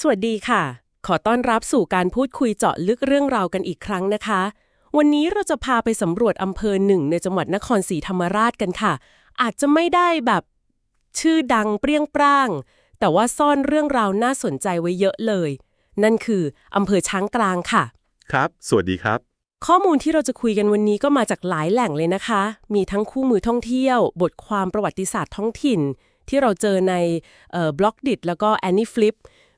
สวัสดีค่ะ ขอต้อนรับสู่การพูดคุยเจาะลึกเรื่องราวกันอีกครั้งนะคะ วันนี้เราจะพาไปสำรวจอำเภอหนึ่งในจังหวัดนครศรีธรรมราชกันค่ะ อาจจะไม่ได้แบบชื่อดังเปรี้ยงปร้าง แต่ว่าซ่อนเรื่องราวน่าสนใจไว้เยอะเลย นั่นคืออำเภอช้างกลางค่ะ ครับ สวัสดีครับ ข้อมูลที่เราจะคุยกันวันนี้ก็มาจากหลายแหล่งเลยนะคะ มีทั้งคู่มือท่องเที่ยว บทความประวัติศาสตร์ท้องถิ่น ที่เราเจอในบล็อกดิแล้วก็ Annie Flip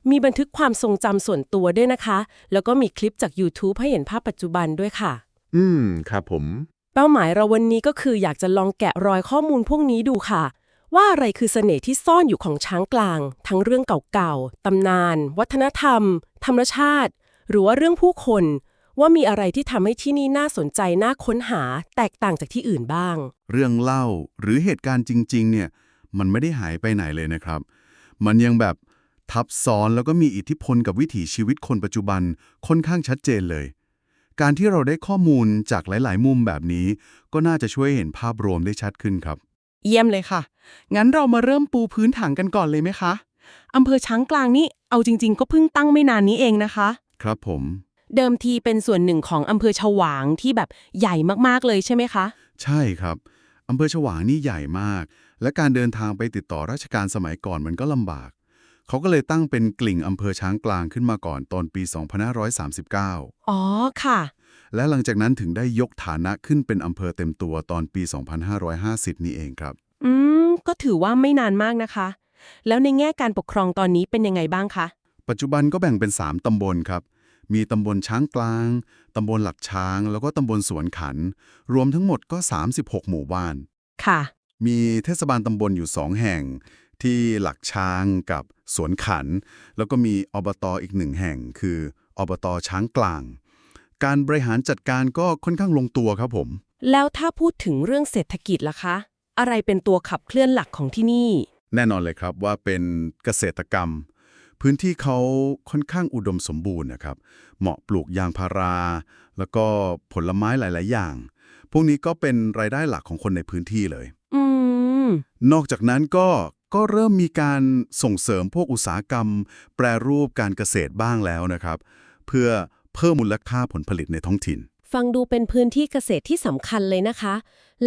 มีบันทึกความทรงจำส่วนตัวด้วยนะคะ แล้วก็มีคลิปจาก YouTube ให้เห็นภาพปัจจุบันด้วยค่ะ อืม ครับผม เป้าหมายเราวันนี้ก็คืออยากจะลองแกะรอยข้อมูลพวกนี้ดูค่ะ ว่าอะไรคือเสน่ห์ที่ซ่อนอยู่ของช้างกลาง ทั้งเรื่องเก่าๆ ตำนาน วัฒนธรรม ธรรมชาติ หรือว่าเรื่องผู้คน ว่ามีอะไรที่ทำให้ที่นี่น่าสนใจน่าค้นหา แตกต่างจากที่อื่นบ้าง เรื่องเล่าหรือเหตุการณ์จริง ๆ เนี่ย มันไม่ได้หายไปไหนเลยนะครับ มันยังแบบ ทับซ้อนแล้วก็มีอิทธิพลกับวิถีชีวิตคนปัจจุบันค่อนข้างชัดเจนเลย การที่เราได้ข้อมูลจากหลาย ๆ มุมแบบนี้ ก็น่าจะช่วยเห็นภาพรวมได้ชัดขึ้นครับ เยี่ยมเลยค่ะ งั้นเรามาเริ่มปูพื้นฐานกันก่อนเลยไหมคะอำเภอช้างกลางนี่เอาจริง ๆ ก็เพิ่งตั้งไม่นานนี้เองนะคะ ครับผม เดิมทีเป็นส่วนหนึ่งของอำเภอฉวางที่แบบใหญ่มากๆเลยใช่ไหมคะ ใช่ครับอำเภอฉวางนี่ใหญ่มาก และการเดินทางไปติดต่อราชการสมัยก่อนมันก็ลำบาก เขาก็เลยตั้งเป็นกลิ่งอำเภอช้างกลางขึ้นมาก่อนตอนปี 2539 อ๋อค่ะ และหลังจากนั้นถึงได้ยกฐานะขึ้นเป็นอำเภอเต็มตัวตอนปี 2550 นี่เองครับ อืม ก็ถือว่าไม่นานมากนะคะ แล้วในแง่การปกครองตอนนี้เป็นยังไงบ้างคะ ปัจจุบันก็แบ่งเป็น 3 ตำบลครับ มีตำบลช้างกลาง ตำบลหลักช้าง แล้วก็ตำบลสวนขัน รวมทั้งหมดก็ 36 หมู่บ้าน ค่ะมีเทศบาลตำบลอยู่2แห่ง ที่หลักช้างกับสวนขัน แล้วก็มีอบตอีกหนึ่งแห่ง คืออบตช้างกลาง การบริหารจัดการก็ค่อนข้างลงตัวครับผม แล้วถ้าพูดถึงเรื่องเศรษฐกิจล่ะคะ อะไรเป็นตัวขับเคลื่อนหลักของที่นี่ แน่นอนเลยครับว่าเป็นเกษตรกรรม พื้นที่เขาค่อนข้างอุดมสมบูรณ์นะครับ เหมาะปลูกยางพารา แล้วก็ผลไม้หลาย ๆ อย่าง พวกนี้ก็เป็นรายได้หลักของคนในพื้นที่เลยอืมนอกจากนั้นก็ ก็เริ่มมีการส่งเสริมพวกอุตสาหกรรม แปรรูปการเกษตรบ้างแล้วนะครับ เพื่อเพิ่มมูลค่าผลผลิตในท้องถิ่น ฟังดูเป็นพื้นที่เกษตรที่สำคัญเลยนะคะ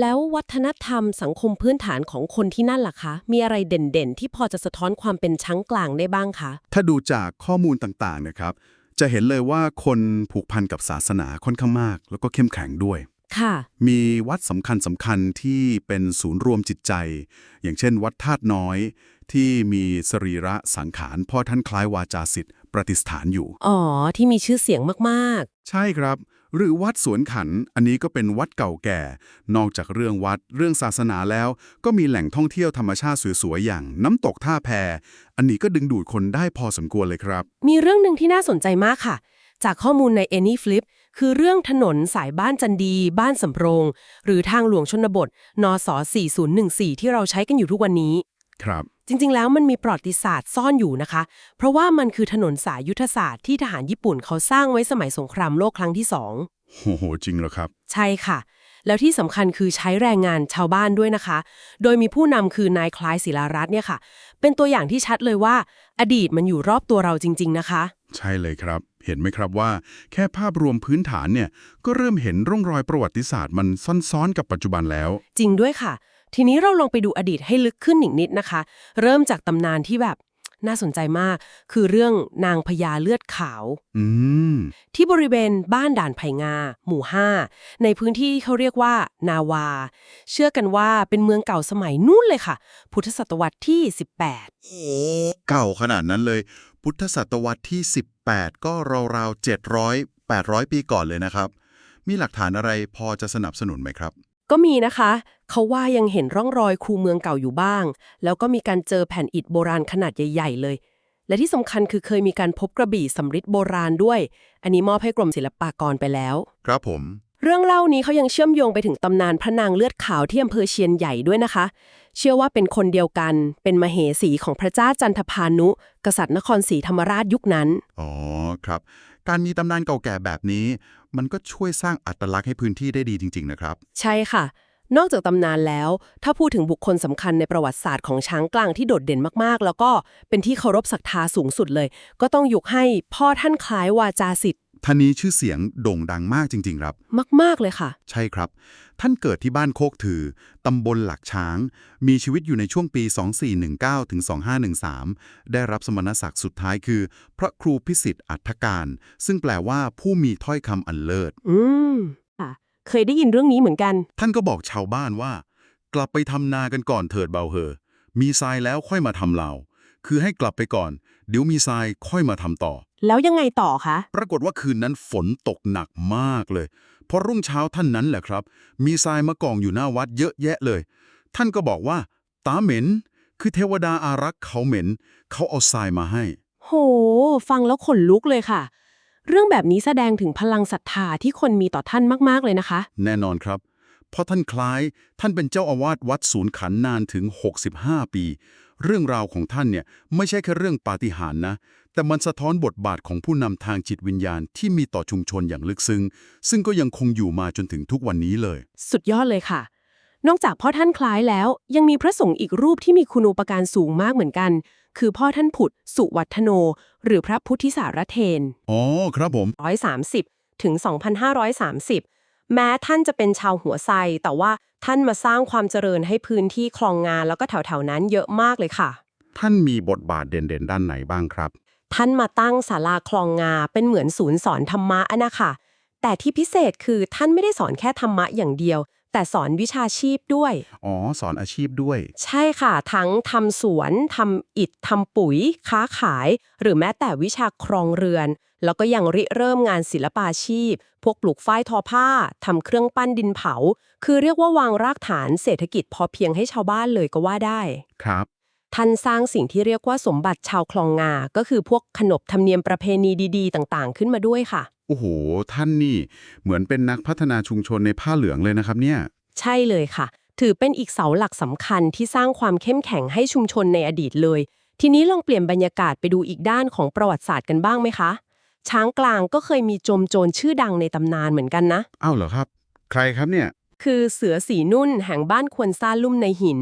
แล้ววัฒนธรรมสังคมพื้นฐานของคนที่นั่นล่ะคะ มีอะไรเด่นๆ ที่พอจะสะท้อนความเป็นช้างกลางได้บ้างคะ ถ้าดูจากข้อมูลต่างๆนะครับ จะเห็นเลยว่าคนผูกพันกับศาสนาค่อนข้างมาก แล้วก็เข้มแข็งด้วย ค่ะ มีวัดสำคัญสำคัญที่เป็นศูนย์รวมจิตใจ อย่างเช่น วัดธาตุน้อย ที่มีสรีระสังขารพ่อท่านคล้ายวาจาสิทธิ์ประดิษฐานอยู่ อ๋อ ที่มีชื่อเสียงมากใช่ครับ หรือวัดสวนขัน อันนี้ก็เป็นวัดเก่าแก่ นอกจากเรื่องวัดเรื่องศาสนาแล้ว ก็มีแหล่งท่องเที่ยวธรรมชาติสวยๆอย่างน้ำตกท่าแพ อันนี้ก็ดึงดูดคนได้พอสมควรเลยครับๆมีเรื่องหนึ่งที่น่าสนใจมากค่ะ จากข้อมูลใน Any Flip คือเรื่องถนนสายบ้านจันดี บ้านสำโรง หรือทางหลวงชนบทนส4014 ที่เราใช้กันอยู่ทุกวันนี้ ครับ จริง ๆ แล้วมันมีประวัติศาสตร์ซ่อนอยู่นะคะ เพราะว่ามันคือถนนสายยุทธศาสตร์ที่ทหารญี่ปุ่นเขาสร้างไว้สมัยสงครามโลกครั้งที่สองโหโห จริงเหรอครับ ใช่ค่ะ แล้วที่สำคัญคือใช้แรงงานชาวบ้านด้วยนะคะ โดยมีผู้นำคือนายคล้ายศิลารัตน์เนี่ยค่ะ เป็นตัวอย่างที่ชัดเลยว่า อดีตมันอยู่รอบตัวเราจริง ๆ นะคะ ใช่เลยครับ เห็นไหมครับว่า แค่ภาพรวมพื้นฐานเนี่ยก็เริ่มเห็นร่องรอยประวัติศาสตร์มันซ้อนๆกับปัจจุบันแล้ว จริงด้วยค่ะ ทีนี้เราลองไปดูอดีตให้ลึกขึ้นอีกนิดนะคะ เริ่มจากตำนานที่แบบน่าสนใจมาก คือเรื่องนางพญาเลือดขาว อืม ที่บริเวณบ้านด่านไผ่งา หมู่ 5 ในพื้นที่เขาเรียกว่า นาวา เชื่อกันว่าเป็นเมืองเก่าสมัยนู่นเลยค่ะ พุทธศตวรรษที่ 18โอ้เก่าขนาดนั้นเลย พุทธศตวรรษที่ 18 ก็ราวๆ700 800 ปีก่อนเลยนะครับ มีหลักฐานอะไรพอจะสนับสนุนไหมครับ ก็มีนะคะ เขาว่ายังเห็นร่องรอยคูเมืองเก่าอยู่บ้าง แล้วก็มีการเจอแผ่นอิฐโบราณขนาดใหญ่ ๆ เลย และที่สำคัญคือเคยมีการพบกระบี่สำริดโบราณด้วย อันนี้มอบให้กรมศิลปากรไปแล้ว ครับผม เรื่องเล่านี้เขายังเชื่อมโยงไปถึงตำนานพระนางเลือดขาวที่อำเภอเชียนใหญ่ด้วยนะคะ เชื่อว่าเป็นคนเดียวกัน เป็นมเหสีของพระเจ้าจันทพานุ กษัตริย์นครศรีธรรมราชยุคนั้น อ๋อครับ การมีตำนานเก่าแก่แบบนี้ มันก็ช่วยสร้างอัตลักษณ์ให้พื้นที่ได้ดีจริง ๆ นะครับ ใช่ค่ะ นอกจากตำนานแล้ว ถ้าพูดถึงบุคคลสำคัญในประวัติศาสตร์ของช้างกลางที่โดดเด่นมากๆ แล้วก็เป็นที่เคารพศรัทธาสูงสุดเลย ก็ต้องยกให้พ่อท่านคล้ายวาจาสิทธิ์ ท่านนี้ชื่อเสียงโด่งดังมากจริง ๆ ครับ มาก ๆ เลยค่ะ ใช่ครับ ท่านเกิดที่บ้านโคกถือ ตำบลหลักช้าง มีชีวิตอยู่ในช่วงปี 2419 ถึง 2513 ได้รับสมณศักดิ์สุดท้ายคือ พระครูพิสิทธิ์อัฐการ ซึ่งแปลว่าผู้มีถ้อยคำอันเลิศ อืมค่ะ เคยได้ยินเรื่องนี้เหมือนกัน ท่านก็บอกชาวบ้านว่า กลับไปทำนากันก่อนเถิดเบาเหอ มีทรายแล้วค่อยมาทำเรา คือให้กลับไปก่อน เดี๋ยวมีทรายค่อยมาทำต่อ แล้วยังไงต่อคะ ปรากฏว่าคืนนั้นฝนตกหนักมากเลย พอรุ่งเช้าท่านนั้นแหละครับ มีทรายมากองอยู่หน้าวัดเยอะแยะเลย ท่านก็บอกว่า ตาเหม็น คือเทวดาอารักษ์เขาเหม็น เขาเอาทรายมาให้ โห ฟังแล้วขนลุกเลยค่ะ เรื่องแบบนี้แสดงถึงพลังศรัทธาที่คนมีต่อท่านมากๆเลยนะคะ แน่นอนครับเพราะท่านคล้ายท่านเป็นเจ้าอาวาสวัดศูนย์ขันธ์นานถึง 65 ปี เรื่องราวของท่านเนี่ยไม่ใช่แค่เรื่องปาฏิหาริย์นะ แต่มันสะท้อนบทบาทของผู้นำทางจิตวิญญาณที่มีต่อชุมชนอย่างลึกซึ้ง ซึ่งก็ยังคงอยู่มาจนถึงทุกวันนี้เลย สุดยอดเลยค่ะ นอกจากพ่อท่านคล้ายแล้ว ยังมีพระสงฆ์อีกรูปที่มีคุณูปการสูงมากเหมือนกัน คือพ่อท่านผุด สุวัฒโน หรือพระพุทธิสารเทนอ๋อครับผม130ถึง2,530 แม้ท่านจะเป็นชาวหัวไซแต่ว่าท่านมาสร้างความเจริญให้พื้นที่คลองงานแล้วก็แถวๆนั้นเยอะมากเลยค่ะ ท่านมีบทบาทเด่นๆ ด้านไหนบ้างครับ ท่านมาตั้งศาลาคลองงาเป็นเหมือนศูนย์สอนธรรมะอะนะคะแต่ที่พิเศษคือท่านไม่ได้สอนแค่ธรรมะอย่างเดียว แต่สอนวิชาชีพด้วย อ๋อ สอนอาชีพด้วย ใช่ค่ะ ทั้งทำสวนทำอิฐทำปุ๋ย ค้าขาย หรือแม้แต่วิชาครองเรือน แล้วก็ยังริเริ่มงานศิลปาชีพ พวกปลูกฝ้ายทอผ้าทำเครื่องปั้นดินเผา คือเรียกว่าวางรากฐานเศรษฐกิจพอเพียงให้ชาวบ้านเลยก็ว่าได้ ครับ ท่านสร้างสิ่งที่เรียกว่าสมบัติชาวคลองงา ก็คือพวกขนบธรรมเนียมประเพณีดีๆ ต่างๆ ขึ้นมาด้วยค่ะ โอ้โห ท่านนี่ เหมือนเป็นนักพัฒนาชุมชนในผ้าเหลืองเลยนะครับเนี่ย ใช่เลยค่ะ ถือเป็นอีกเสาหลักสำคัญที่สร้างความเข้มแข็งให้ชุมชนในอดีตเลย ทีนี้ลองเปลี่ยนบรรยากาศไปดูอีกด้านของประวัติศาสตร์กันบ้างไหมคะ ช้างกลางก็เคยมีโจมโจรชื่อดังในตำนานเหมือนกันนะ อ้าวเหรอครับ ใครครับเนี่ย คือเสือสีนุ่นแห่งบ้านควนซ่าลุ่มในหิน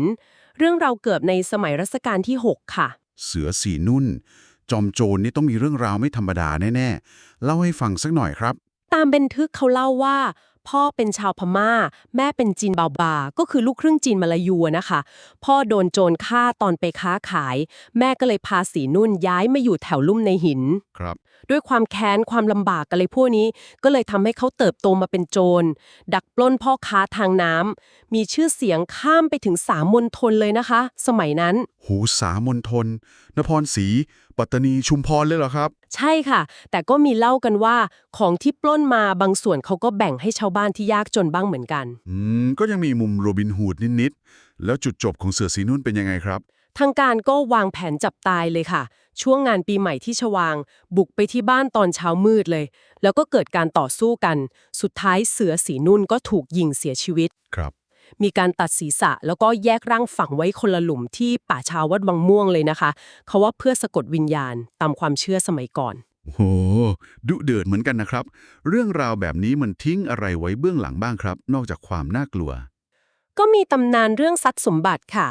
เรื่องเราวเกิดในสมัยรัชกาลที่ 6 ค่ะ เสือสีนุ่น จอมโจรนี่ต้องมีเรื่องราวไม่ธรรมดาแน่ ๆ เล่าให้ฟังสักหน่อยครับ ตามบันทึกเขาเล่าว่า พ่อเป็นชาวพม่า แม่เป็นจีนบาบา ก็คือลูกครึ่งจีนมาลายูอะนะคะ พ่อโดนโจรฆ่าตอนไปค้าขาย แม่ก็เลยพาสีนุ่นย้ายมาอยู่แถวลุ่มในหิน ครับ ด้วยความแค้นความลำบากอะไรพวกนี้ ก็เลยทำให้เขาเติบโตมาเป็นโจร ดักปล้นพ่อค้าทางน้ำมีชื่อเสียงข้ามไปถึงสามมณฑลเลยนะคะ สมัยนั้น หูสามนทนนครศรีปัตตานีชุมพรเลยเหรอครับ ใช่ค่ะ แต่ก็มีเล่ากันว่าของที่ปล้นมาบางส่วนเขาก็แบ่งให้ชาวบ้านที่ยากจนบ้างเหมือนกัน อืม ก็ยังมีมุมโรบินฮูดนิดๆ แล้วจุดจบของเสือสีนุ่นเป็นยังไงครับ ทางการก็วางแผนจับตายเลยค่ะ ช่วงงานปีใหม่ที่ชวาง บุกไปที่บ้านตอนเช้ามืดเลย แล้วก็เกิดการต่อสู้กัน สุดท้ายเสือสีนุ่นก็ถูกยิงเสียชีวิต ครับ มีการตัดศีรษะ แล้วก็แยกร่างฝังไว้คนละหลุมที่ป่าชาวัดวังม่วงเลยนะคะ เขาว่าเพื่อสะกดวิญญาณตามความเชื่อสมัยก่อน โห ดุเดือดเหมือนกันนะครับ เรื่องราวแบบนี้มันทิ้งอะไรไว้เบื้องหลังบ้างครับ นอกจากความน่ากลัว ก็มีตำนานเรื่องทรัพย์สมบัติค่ะ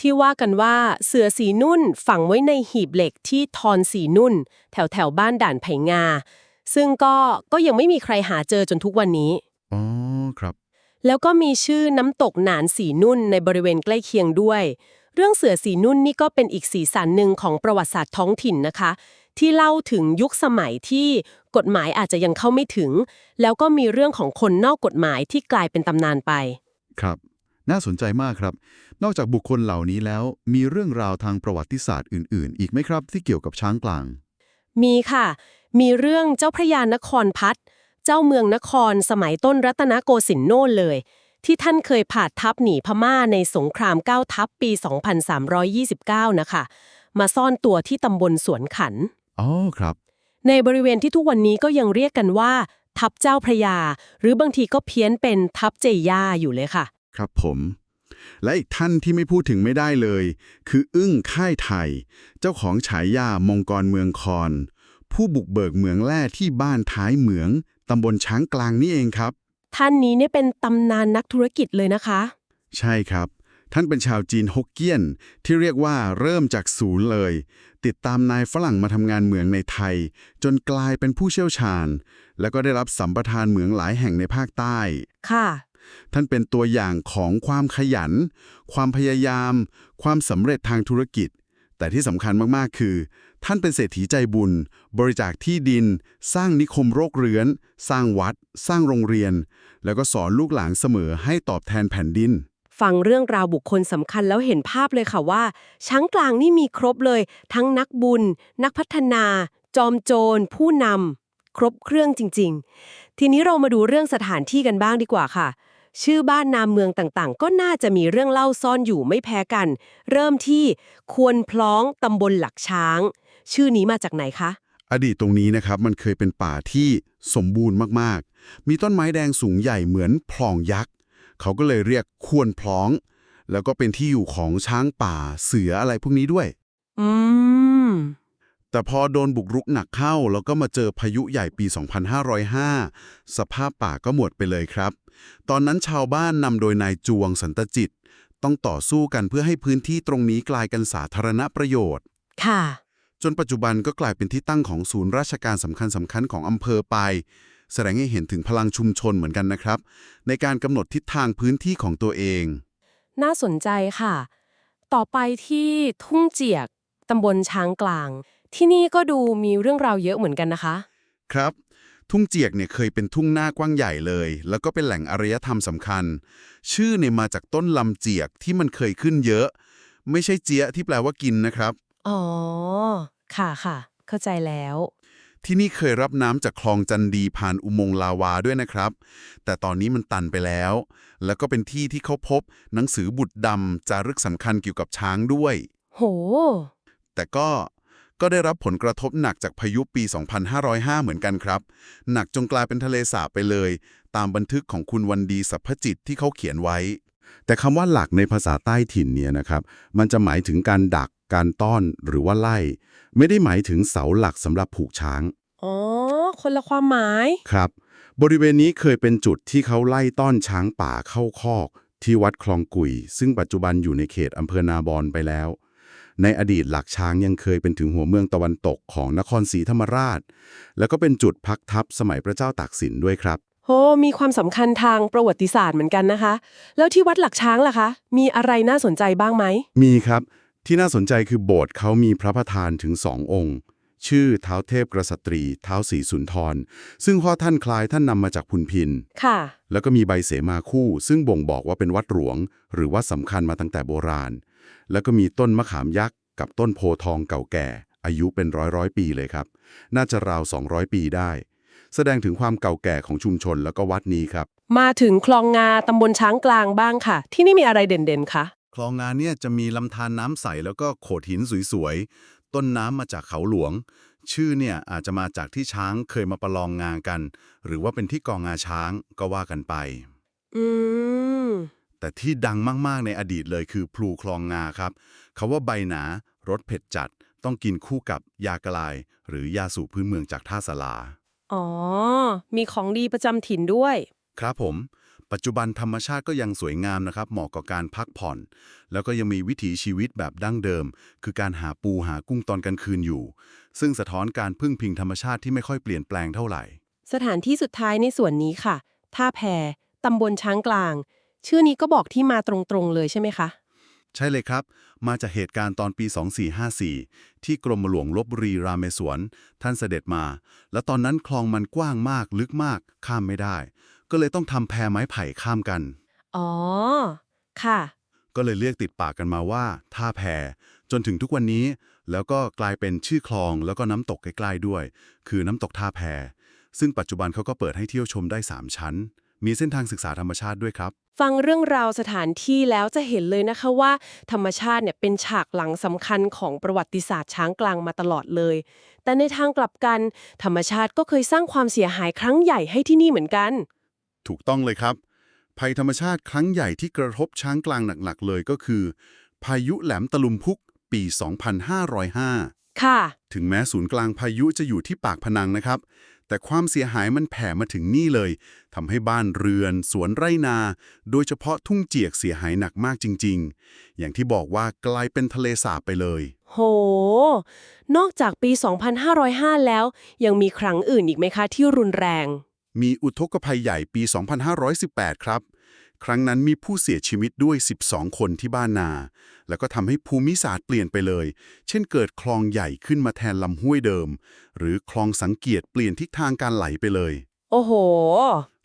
ที่ว่ากันว่าเสือสีนุ่นฝังไว้ในหีบเหล็กที่ทอนสีนุ่น แถวแถวๆบ้านด่านไผ่งาซึ่งก็ก็ยังไม่มีใครหาเจอจนทุกวันนี้ อ๋อ ครับ แล้วก็มีชื่อน้ำตกหนานสีนุ่นในบริเวณใกล้เคียงด้วย เรื่องเสือสีนุ่นนี่ก็เป็นอีกสีสันหนึ่งของประวัติศาสตร์ท้องถิ่นนะคะ ที่เล่าถึงยุคสมัยที่กฎหมายอาจจะยังเข้าไม่ถึง แล้วก็มีเรื่องของคนนอกกฎหมายที่กลายเป็นตำนานไป ครับ น่าสนใจมากครับ นอกจากบุคคลเหล่านี้แล้ว มีเรื่องราวทางประวัติศาสตร์อื่น ๆ อีกไหมครับที่เกี่ยวกับช้างกลาง มีค่ะ มีเรื่องเจ้าพระยานครพัฒน์ เจ้าเมืองนครสมัยต้นรัตนโกสินทร์โน่นเลย ที่ท่านเคยผ่าทัพหนีพม่าในสงครามเก้าทัพปี 2329 นะคะ มาซ่อนตัวที่ตำบลสวนขัน อ๋อครับ ในบริเวณที่ทุกวันนี้ก็ยังเรียกกันว่า ทับเจ้าพระยา หรือบางทีก็เพี้ยนเป็นทับเจย่าอยู่เลยค่ะ ครับผม และอีกท่านที่ไม่พูดถึงไม่ได้เลย คืออึ้งค่ายไทย เจ้าของฉายามงกรเมืองคอน ผู้บุกเบิกเหมืองแร่ที่บ้านท้ายเหมืองตำบลช้างกลางนี่เองครับ ท่านนี้เนี่ยเป็นตำนานนักธุรกิจเลยนะคะ ใช่ครับ ท่านเป็นชาวจีนฮกเกี้ยน ที่เรียกว่าเริ่มจากศูนย์เลย ติดตามนายฝรั่งมาทำงานเหมืองในไทย จนกลายเป็นผู้เชี่ยวชาญ แล้วก็ได้รับสัมปทานเหมืองหลายแห่งในภาคใต้ ค่ะ ท่านเป็นตัวอย่างของความขยัน ความพยายาม ความสำเร็จทางธุรกิจ แต่ที่สำคัญมากๆ คือ ท่านเป็นเศรษฐีใจบุญ บริจาคที่ดิน สร้างนิคมโรคเรื้อน สร้างวัด สร้างโรงเรียน แล้วก็สอนลูกหลานเสมอให้ตอบแทนแผ่นดิน ฟังเรื่องราวบุคคลสำคัญแล้วเห็นภาพเลยค่ะว่า ช้างกลางนี่มีครบเลย ทั้งนักบุญ นักพัฒนา จอมโจร ผู้นำครบเครื่องจริง ๆ ทีนี้เรามาดูเรื่องสถานที่กันบ้างดีกว่าค่ะ ชื่อบ้านนามเมืองต่างๆ ก็น่าจะมีเรื่องเล่าซ่อนอยู่ไม่แพ้กัน เริ่มที่ควรพล้องตำบลหลักช้าง ชื่อนี้มาจากไหนคะ อดีตตรงนี้นะครับมันเคยเป็นป่าที่สมบูรณ์มากๆ มีต้นไม้แดงสูงใหญ่เหมือนพลองยักษ์ เขาก็เลยเรียกควรพล้อง แล้วก็เป็นที่อยู่ของช้างป่าเสืออะไรพวกนี้ด้วย อืม แต่พอโดนบุกรุกหนักเข้า แล้วก็มาเจอพายุใหญ่ปี 2505 สภาพป่าก็หมดไปเลยครับ ตอนนั้นชาวบ้านนำโดยนายจวงสันตจิต ต้องต่อสู้กันเพื่อให้พื้นที่ตรงนี้กลายเป็นสาธารณประโยชน์ ค่ะ จนปัจจุบันก็กลายเป็นที่ตั้งของศูนย์ราชการสำคัญสำคัญของอำเภอไป แสดงให้เห็นถึงพลังชุมชนเหมือนกันนะครับ ในการกำหนดทิศทางพื้นที่ของตัวเอง น่าสนใจค่ะ ต่อไปที่ทุ่งเจียกตำบลช้างกลาง ที่นี่ก็ดูมีเรื่องราวเยอะเหมือนกันนะคะ ครับ ทุ่งเจียกเนี่ยเคยเป็นทุ่งหน้ากว้างใหญ่เลย แล้วก็เป็นแหล่งอารยธรรมสำคัญ ชื่อเนี่ยมาจากต้นลำเจียกที่มันเคยขึ้นเยอะ ไม่ใช่เจียที่แปลว่ากินนะครับ อ๋อ ค่ะค่ะ เข้าใจแล้ว ที่นี่เคยรับน้ำจากคลองจันดีผ่านอุโมงค์ลาวาด้วยนะครับ แต่ตอนนี้มันตันไปแล้ว แล้วก็เป็นที่ที่เขาพบหนังสือบุตรดำจารึกสำคัญเกี่ยวกับช้างด้วย โห แต่ก็ก็ได้รับผลกระทบหนักจากพายุปี 2505 เหมือนกันครับ หนักจนกลายเป็นทะเลสาบไปเลย ตามบันทึกของคุณวันดีสัพพจิตที่เขาเขียนไว้ แต่คำว่าหลักในภาษาใต้ถิ่นเนี่ยนะครับ มันจะหมายถึงการดัก การต้อนหรือว่าไล่ ไม่ได้หมายถึงเสาหลักสำหรับผูกช้าง อ๋อ คนละความหมาย ครับ บริเวณนี้เคยเป็นจุดที่เขาไล่ต้อนช้างป่าเข้าคอก ที่วัดคลองกุย ซึ่งปัจจุบันอยู่ในเขตอำเภอนาบอนไปแล้ว ในอดีตหลักช้างยังเคยเป็นถึงหัวเมืองตะวันตกของนครศรีธรรมราช แล้วก็เป็นจุดพักทัพสมัยพระเจ้าตากสินด้วยครับโหมีความสำคัญทางประวัติศาสตร์เหมือนกันนะคะ แล้วที่วัดหลักช้างล่ะคะ มีอะไรน่าสนใจบ้างไหม มีครับ ที่น่าสนใจคือโบสถ์เขามีพระประธานถึงสององค์ ชื่อเท้าเทพกษัตรีเท้าสีสุนทร ซึ่งพ่อท่านคล้ายท่านนำมาจากพุนพินค่ะ แล้วก็มีใบเสมาคู่ ซึ่งบ่งบอกว่าเป็นวัดหลวง หรือวัดสำคัญมาตั้งแต่โบราณ แล้วก็มีต้นมะขามยักษ์กับต้นโพธิ์ทองเก่าแก่ อายุเป็นร้อยร้อยปีเลยครับ น่าจะราว 200 ปีได้ แสดงถึงความเก่าแก่ของชุมชนแล้วก็วัดนี้ครับ มาถึงคลองงาตำบลช้างกลางบ้างค่ะ ที่นี่มีอะไรเด่นๆคะ คลองงานเนี่ยจะมีลำธารน้ำใสแล้วก็โขดหินสวยๆ ต้นน้ำมาจากเขาหลวง ชื่อเนี่ยอาจจะมาจากที่ช้างเคยมาประลองงากัน หรือว่าเป็นที่กองงาช้างก็ว่ากันไป อืม แต่ที่ดังมากๆในอดีตเลยคือพลูคลองงาครับคาว่าใบหนารสเผ็ดจัด ต้องกินคู่กับยากระลาย หรือยาสูบพื้นเมืองจากท่าสลา อ๋อ มีของดีประจำถิ่นด้วย ครับผม ปัจจุบันธรรมชาติก็ยังสวยงามนะครับ เหมาะกับการพักผ่อน แล้วก็ยังมีวิถีชีวิตแบบดั้งเดิม คือการหาปูหากุ้งตอนกลางคืนอยู่ ซึ่งสะท้อนการพึ่งพิงธรรมชาติที่ไม่ค่อยเปลี่ยนแปลงเท่าไหร่ สถานที่สุดท้ายในส่วนนี้ค่ะ ท่าแพตำบลช้างกลาง ชื่อนี้ก็บอกที่มาตรงๆเลยใช่ไหมคะ ใช่เลยครับ มาจากเหตุการณ์ตอนปี 2454 ที่กรมหลวงลบบุรีรามสวน ท่านเสด็จมา และตอนนั้นคลองมันกว้างมากลึกมากข้ามไม่ได้ ก็เลยต้องทำแพไม้ไผ่ข้ามกัน อ๋อ ค่ะ ก็เลยเรียกติดปากกันมาว่า ท่าแพจนถึงทุกวันนี้ แล้วก็กลายเป็นชื่อคลองแล้วก็น้ำตกใกล้ๆด้วย คือน้ำตกท่าแพ ซึ่งปัจจุบันเขาก็เปิดให้เที่ยวชมได้ 3 ชั้น มีเส้นทางศึกษาธรรมชาติด้วยครับ ฟังเรื่องราวสถานที่แล้วจะเห็นเลยนะคะว่า ธรรมชาติเนี่ยเป็นฉากหลังสำคัญของประวัติศาสตร์ช้างกลางมาตลอดเลย แต่ในทางกลับกัน ธรรมชาติก็เคยสร้างความเสียหายครั้งใหญ่ให้ที่นี่เหมือนกัน ถูกต้องเลยครับ ภัยธรรมชาติครั้งใหญ่ที่กระทบช้างกลางหนักๆเลยก็คือ พายุแหลมตะลุมพุกปี 2505 ค่ะ ถึงแม้ศูนย์กลางพายุจะอยู่ที่ปากพนังนะครับ แต่ความเสียหายมันแผ่มาถึงนี่เลยทำให้บ้านเรือน สวนไร่นา โดยเฉพาะทุ่งเจียกเสียหายหนักมากจริง ๆ อย่างที่บอกว่ากลายเป็นทะเลสาบไปเลย โห นอกจากปี 2505 แล้ว ยังมีครั้งอื่นอีกไหมคะที่รุนแรง มีอุทกภัยใหญ่ปี 2518 ครับ ครั้งนั้นมีผู้เสียชีวิตด้วย 12 คนที่บ้านนา แล้วก็ทำให้ภูมิศาสตร์เปลี่ยนไปเลย เช่นเกิดคลองใหญ่ขึ้นมาแทนลำห้วยเดิม หรือคลองสังเกียจเปลี่ยนทิศทางการไหลไปเลย โอ้โห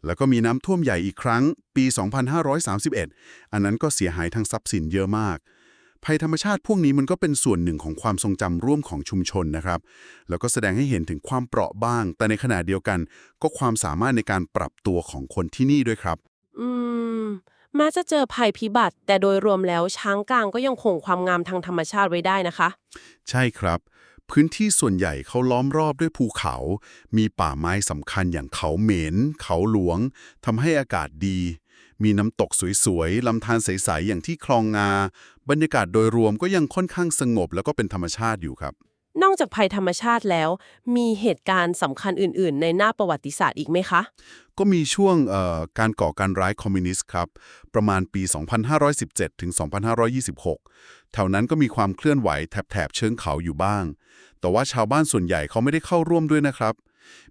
แล้วก็มีน้ำท่วมใหญ่อีกครั้งปี 2531 อันนั้นก็เสียหายทางทรัพย์สินเยอะมาก ภัยธรรมชาติพวกนี้มันก็เป็นส่วนหนึ่งของความทรงจำร่วมของชุมชนนะครับ แล้วก็แสดงให้เห็นถึงความเปราะบาง แต่ในขณะเดียวกัน ก็ความสามารถในการปรับตัวของคนที่นี่ด้วยครับ อืมแม้จะเจอภัยพิบัติ แต่โดยรวมแล้วช้างกลางก็ยังคงความงามทางธรรมชาติไว้ได้นะคะ ใช่ครับพื้นที่ส่วนใหญ่เขาล้อมรอบด้วยภูเขา มีป่าไม้สำคัญอย่างเขาเหม็น เขาหลวง ทำให้อากาศดี มีน้ำตกสวยๆลำธารใสๆอย่างที่คลองงา บรรยากาศโดยรวมก็ยังค่อนข้างสงบ แล้วก็เป็นธรรมชาติอยู่ครับ นอกจากภัยธรรมชาติแล้ว มีเหตุการณ์สำคัญอื่น ๆ ในหน้าประวัติศาสตร์อีกไหมคะ ก็มีช่วงเอ่อการก่อการร้ายคอมมิวนิสต์ครับ ประมาณปี 2517 ถึง 2526 แถวนั้นก็มีความเคลื่อนไหวแถบๆเชิงเขาอยู่บ้าง แต่ว่าชาวบ้านส่วนใหญ่เขาไม่ได้เข้าร่วมด้วยนะครับ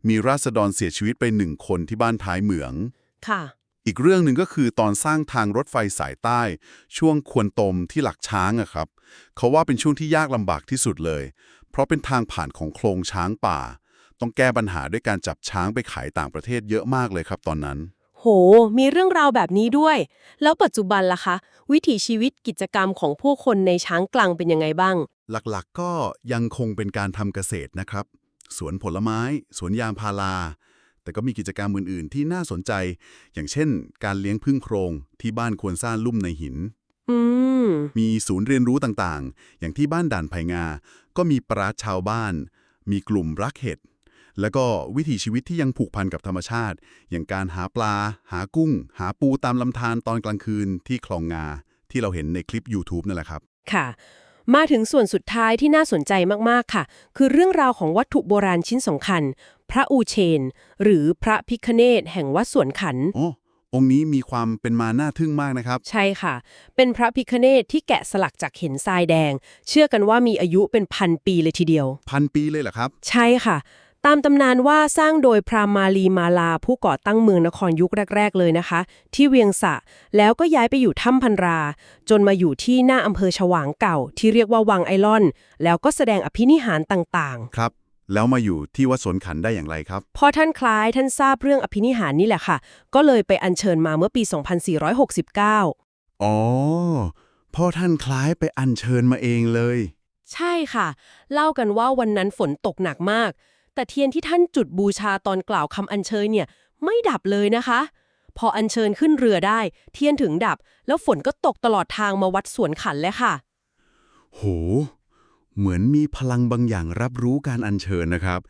มีราษฎรเสียชีวิตไปหนึ่งคนที่บ้านท้ายเหมือง ค่ะ อีกเรื่องหนึ่งก็คือตอนสร้างทางรถไฟสายใต้ ช่วงควนตมที่หลักช้างอะครับ เขาว่าเป็นช่วงที่ยากลำบากที่สุดเลย เพราะเป็นทางผ่านของโครงช้างป่า ต้องแก้ปัญหาด้วยการจับช้างไปขายต่างประเทศเยอะมากเลยครับตอนนั้น โห มีเรื่องราวแบบนี้ด้วย แล้วปัจจุบันล่ะคะ วิถีชีวิตกิจกรรมของผู้คนในช้างกลางเป็นยังไงบ้าง หลักๆก็ยังคงเป็นการทำเกษตรนะครับ สวนผลไม้ สวนยางพารา แต่ก็มีกิจกรรมอื่น ๆ ที่น่าสนใจ อย่างเช่น การเลี้ยงพึ่งโครงที่บ้านควรซ่านลุ่มในหินอืมมีศูนย์เรียนรู้ต่างๆ อย่างที่บ้านด่านไผ่งา ก็มีปราชญ์ชาวบ้าน มีกลุ่มรักเห็ด แล้วก็วิถีชีวิตที่ยังผูกพันกับธรรมชาติ อย่างการหาปลา หากุ้ง หาปูตามลำธารตอนกลางคืนที่คลองงา ที่เราเห็นในคลิป YouTube นั่นแหละครับ ค่ะ มาถึงส่วนสุดท้ายที่น่าสนใจมาก ๆ ค่ะ คือเรื่องราวของวัตถุโบราณชิ้นสำคัญ พระอูเชน หรือพระพิคเนตแห่งวัดสวนขันโอ้องค์นี้มีความเป็นมาน่าทึ่งมากนะครับ ใช่ค่ะ เป็นพระพิคเนตที่แกะสลักจากหินทรายแดง เชื่อกันว่ามีอายุเป็นพันปีเลยทีเดียว พันปีเลยเหรอครับ ใช่ค่ะ ตามตำนานว่าสร้างโดยพราหมณ์มาลีมาลาผู้ก่อตั้งเมืองนครยุคแรก ๆ เลยนะคะ ที่เวียงสะ แล้วก็ย้ายไปอยู่ถ้ำพันรา จนมาอยู่ที่หน้าอำเภอฉวางเก่า ที่เรียกว่าวังไอลอน แล้วก็แสดงอภินิหารต่างครับ แล้วมาอยู่ที่วัดสวนขันได้อย่างไรครับๆพอท่านคล้ายท่านทราบเรื่องอภินิหารนี่แหละค่ะ ก็เลยไปอัญเชิญมาเมื่อปี 2469 อ๋อ พ่อท่านคล้ายไปอัญเชิญมาเองเลย ใช่ค่ะ เล่ากันว่าวันนั้นฝนตกหนักมาก แต่เทียนที่ท่านจุดบูชาตอนกล่าวคำอัญเชิญเนี่ย ไม่ดับเลยนะคะ พออัญเชิญขึ้นเรือได้ เทียนถึงดับ แล้วฝนก็ตกตลอดทางมาวัดสวนขันเลยค่ะ โห เหมือนมีพลังบางอย่างรับรู้การอัญเชิญนะครับ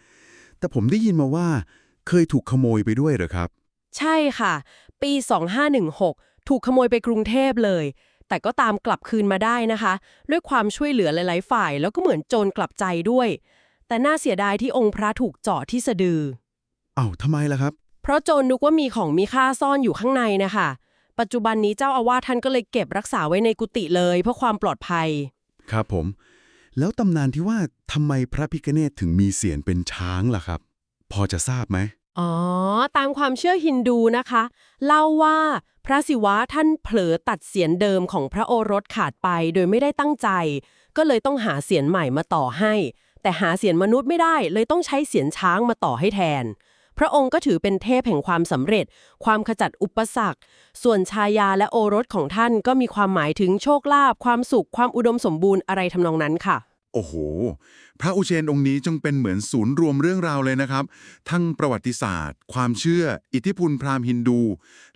แต่ผมได้ยินมาว่า เคยถูกขโมยไปด้วยเหรอครับ ใช่ค่ะ ปี 2516 ถูกขโมยไปกรุงเทพเลย แต่ก็ตามกลับคืนมาได้นะคะ ด้วยความช่วยเหลือหลาย ๆ ฝ่าย แล้วก็เหมือนโจรกลับใจด้วย แต่น่าเสียดายที่องค์พระถูกเจาะที่สะดือเอ้าทำไมล่ะครับ เพราะโจรนึกว่ามีของมีค่าซ่อนอยู่ข้างในนะคะปัจจุบันนี้เจ้าอาวาสท่านก็เลยเก็บรักษาไว้ในกุฏิเลยเพื่อความปลอดภัย ครับผม แล้วตำนานที่ว่าทำไมพระพิฆเนศถึงมีเสียนเป็นช้างล่ะครับ พอจะทราบไหมอ๋อ ตามความเชื่อฮินดูนะคะ เล่าว่าพระศิวะท่านเผลอตัดเสียนเดิมของพระโอรสขาดไปโดยไม่ได้ตั้งใจ ก็เลยต้องหาเสียนใหม่มาต่อให้ แต่หาเสียนมนุษย์ไม่ได้เลยต้องใช้เสียนช้างมาต่อให้แทน พระองค์ก็ถือเป็นเทพแห่งความสำเร็จ ความขจัดอุปสรรค ส่วนชายาและโอรสของท่านก็มีความหมายถึงโชคลาภความสุข ความอุดมสมบูรณ์อะไรทำนองนั้นค่ะ โอ้โห พระอุเชนองค์นี้จงเป็นเหมือนศูนย์รวมเรื่องราวเลยนะครับ ทั้งประวัติศาสตร์ ความเชื่อ อิทธิพลพราหมณ์ฮินดู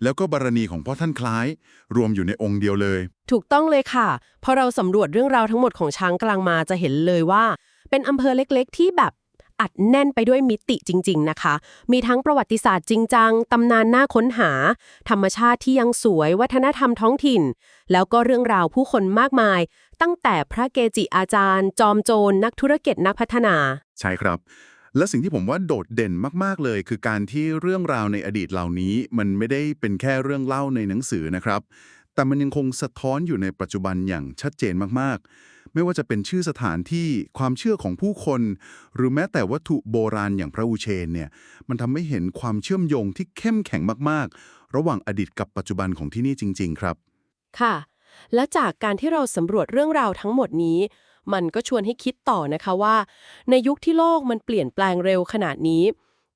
แล้วก็บารมีของพ่อท่านคล้าย รวมอยู่ในองค์เดียวเลย ถูกต้องเลยค่ะ พอเราสำรวจเรื่องราวทั้งหมดของช้างกลางมาจะเห็นเลยว่า เป็นอำเภอเล็กๆ ที่แบบ อัดแน่นไปด้วยมิติจริง ๆ นะคะ มีทั้งประวัติศาสตร์จริงจังตำนานน่าค้นหา ธรรมชาติที่ยังสวย วัฒนธรรมท้องถิ่น แล้วก็เรื่องราวผู้คนมากมาย ตั้งแต่พระเกจิอาจารย์ จอมโจรนักธุรกิจนักพัฒนา ใช่ครับ และสิ่งที่ผมว่าโดดเด่นมากๆเลย คือการที่เรื่องราวในอดีตเหล่านี้ มันไม่ได้เป็นแค่เรื่องเล่าในหนังสือนะครับ แต่มันยังคงสะท้อนอยู่ในปัจจุบันอย่างชัดเจนมากๆ ไม่ว่าจะเป็นชื่อสถานที่ความเชื่อของผู้คน หรือแม้แต่วัตถุโบราณอย่างพระอุเชนเนี่ยมันทำให้เห็นความเชื่อมโยงที่เข้มแข็งมากๆ ระหว่างอดีตกับปัจจุบันของที่นี่จริง ๆ ครับ ค่ะ และจากการที่เราสำรวจเรื่องราวทั้งหมดนี้ มันก็ชวนให้คิดต่อนะคะว่า ในยุคที่โลกมันเปลี่ยนแปลงเร็วขนาดนี้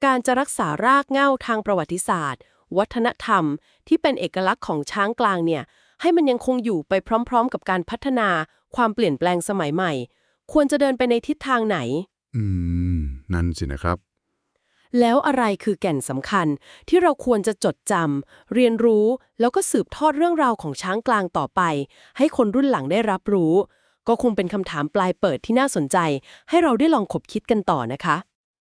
การจะรักษารากเหง้าทางประวัติศาสตร์ วัฒนธรรม ที่เป็นเอกลักษณ์ของช้างกลางเนี่ยให้มันยังคงอยู่ไปพร้อม ๆ กับการพัฒนา ความเปลี่ยนแปลงสมัยใหม่ ควรจะเดินไปในทิศทางไหน อืม นั่นสินะครับ แล้วอะไรคือแก่นสำคัญที่เราควรจะจดจำเรียนรู้แล้วก็สืบทอดเรื่องราวของช้างกลางต่อไป ให้คนรุ่นหลังได้รับรู้ ก็คงเป็นคำถามปลายเปิดที่น่าสนใจ ให้เราได้ลองคบคิดกันต่อนะคะ